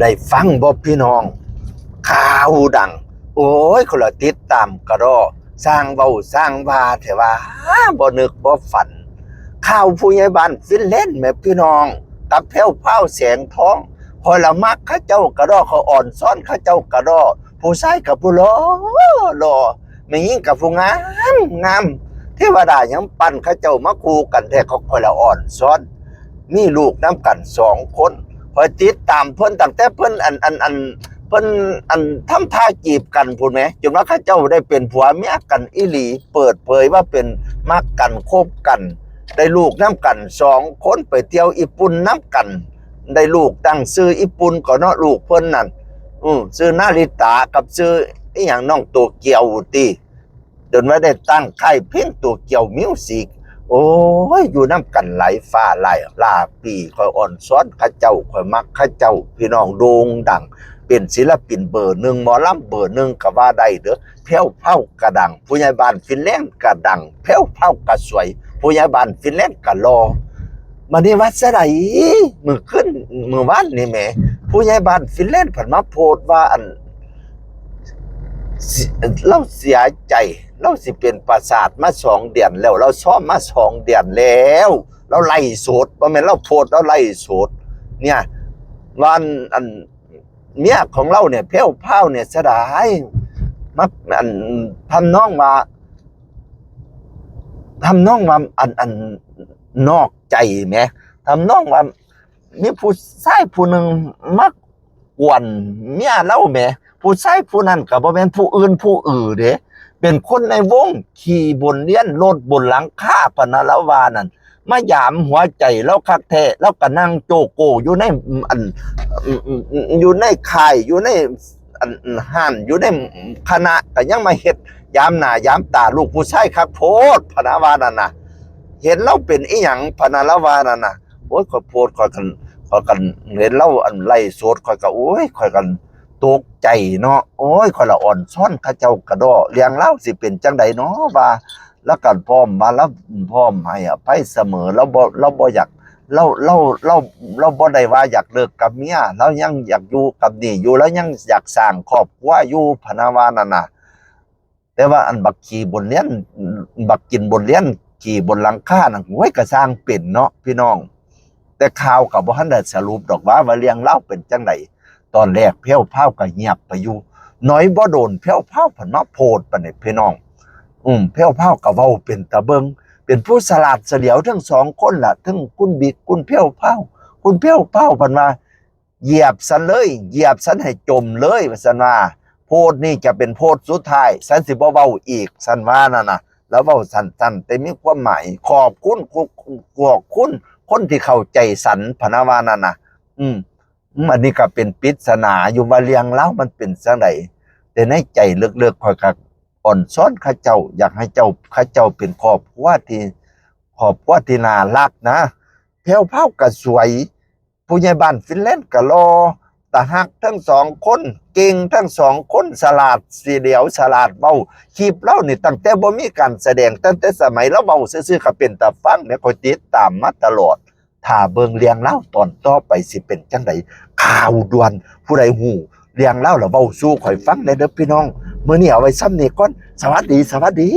ได้ฟังบ่พี่น้องข่าวดัง โอ้ยคนละติดตามกระรอสร้างเบาสร้างวาแต่ว่าบ่นึกบ่ฝันข่าวผู้ใหญ่บ้านฟินแลนด์แม่พี่น้องกับแพ้วเผาแสงท้องพอละมักข้าเจ้ากระรอเขาอ่อนซ้อนข้าเจ้ากระรอผู้ชายกับผู้หลอหล่อไม่ยิ่งกับผู้งามงามเทวดายังปั่นข้าเจ้ามาคู่กันแท้เขาคอยละอ่อนซ้อน มีลูกน้ำกันสองคน พอยติดตามเพิ่นตั้งแต่เพิ่นอันอันอันเพิ่นอันทำท่าจีบกันพูดไหมจนว่าข้าเจ้าได้เป็นผัวเมียกันอีหลี เปิดเผยว่าเป็นมักกันคบกัน ได้ลูกน้ำกันสองคนไปเที่ยวญี่ปุ่นน้ำกัน ได้ลูกตั้งซื้อญี่ปุ่นก็เนาะลูกเพิ่นนั่นอือซื้อนาริตากับซื้ออีหยังน้องตัวเกียวติจนว่าได้ตั้งค่ายเพลงตัวเกียวมิวสิก โอ้ยอยู่น้ำกันไหลฟ้าไหลลาปีคอยอ่อนซ้อนข้าเจ้าคอยมักข้าเจ้า พี่น้องโด่งดัง เป็นศิลปินเบอร์หนึ่งหมอลำเบอร์หนึ่งก็ว่าได้เด้อแพ้วเผากระดัง ผู้ใหญ่บ้านฟินแลนด์กระดังแพ้วเผากระสวย ผู้ใหญ่บ้านฟินแลนด์กระรอมันนี่วัดสะไดมือขึ้นมือวานนี่แหมผู้ใหญ่บ้านฟินแลนด์ผันมาโพดว่าอันสิเราเสียใจ เราสิเป็นประสาทมาสองเดือนแล้ว เราซ้อมมาสองเดือนแล้ว เราไล่โสดบ่แม่นเราโพดเราไล่โสดเนี่ยวันอันเมียของเราเนี่ยเพ้วเผาเนี่ยเสยดายมักอันทำน้องมาทำน้องมาอันอันนอกใจแหมทำน้องว่ามีผู้ชายผู้หนึ่งมักกวนเมียเราแหม ผู้ใชายผู้นั้นก็บ่แม่นผู้อื่นผู้อื่นเด้เป็นคนในวงขี่บนเลี้ยนรถบนหลังคาปนะละวานั่นมาหยามหัวใจแล้วคักแท้แล้วก็นั่งโจโกอยู่ในอันอยู่ในค่ายอยู่ในอันห้านอยู่ในคณะก็ยังมาเฮ็ดยามหน้ายามตาลูกผู้ชายคักโพดพนะวานั่นน่ะ เห็นเราเป็นอีหยังพนะละวานั่นน่ะโอ้ยขอยโพดขอยกันขอยกันเห็นเราอันไล่สดขอยก็โอ้ยขอยกัน ตกใจเนาะโอ้ยคนละอ่อนซ่อนข้าเจ้ากระดอเลี้ยงเล่าสิเป็นจังใดเนาะว่าแล้วกันพร้อมมาแล้วพร้อมให้อภัยเสมอเราบ่เราบ่อยากเราเราเราเราบ่ได้ว่าอยากเลิกกับเมียเรายังอยากอยู่กับนี่อยู่แล้วยังอยากสร้างครอบครัวอยู่พนาวานั่นน่ะแต่ว่าอันบักขี่บนเลี้ยนบักกินบนเลี้ยนขี่บนหลังคานั่นโอ้ยก็สร้างเป็นเนาะพี่น้อง แต่ข่าวก็บ่ทันได้สรุปดอกว่าว่าเลี้ยงเล่าเป็นจังได ตอนแรกเพี้ยวเผาก็เงียบไปอยู่น้อยบ่โดนเพี้ยวเผาผันมาโพดปานนี้พี่น้อง อืมเพี้ยวเผาก็เว้าเป็นตะเบิงเป็นผู้สลาดเฉลียวทั้งสองคนล่ะทั้งคุณบิ๊กคุณเพี้ยวเผาคุณเพี้ยวเผาพันว่าเหยียบสันเลย เหยียบสันให้จมเลยวาสันว่าโพดนี่จะเป็นโพดสุดท้ายสันสิบ่เว้าอีกสันว่านั่นน่ะแล้วเว้าสั้นแต่มีความหมายขอบคุณขอบคุณคนที่เข้าใจสันพนาวานั่นน่ะอืม อันนี้ก็เป็นปริศนาอยู่ว่าเลี้ยงเล่ามันเป็นจังไดแต่ในใจเลึกๆคอยก็อ่อนซ้อนข้าเจ้า อยากให้เจ้าข้าเจ้าเป็นครอบครัวที่ครอบครัวที่นารักนะแพ้วเผาก็สวย ผู้ใหญ่บ้านฟินแลนด์ก็รอตาหักทั้งสองคน เก่งทั้งสองคนสลาดสีเดียวฉลาดเบาคลิปเล่านี่ตั้งแต่บ่มีการแสดงตั้งแต่สมัยเราเบาซื่อๆก็เป็นตาฟังเนี่ยคอยติดตามมาตลอด ถ้าเบิ่งเลียงเล่าตอนต่อไปสิเป็นจังไดข่าวด่วนผู้ใดหูเลียงเล่าแล้วเว้าสู่ข่อยฟังได้เด้อพี่น้องมื้อนี้เอาไว้ซ้ำนี้ก่อนสวัสดีสวัสดี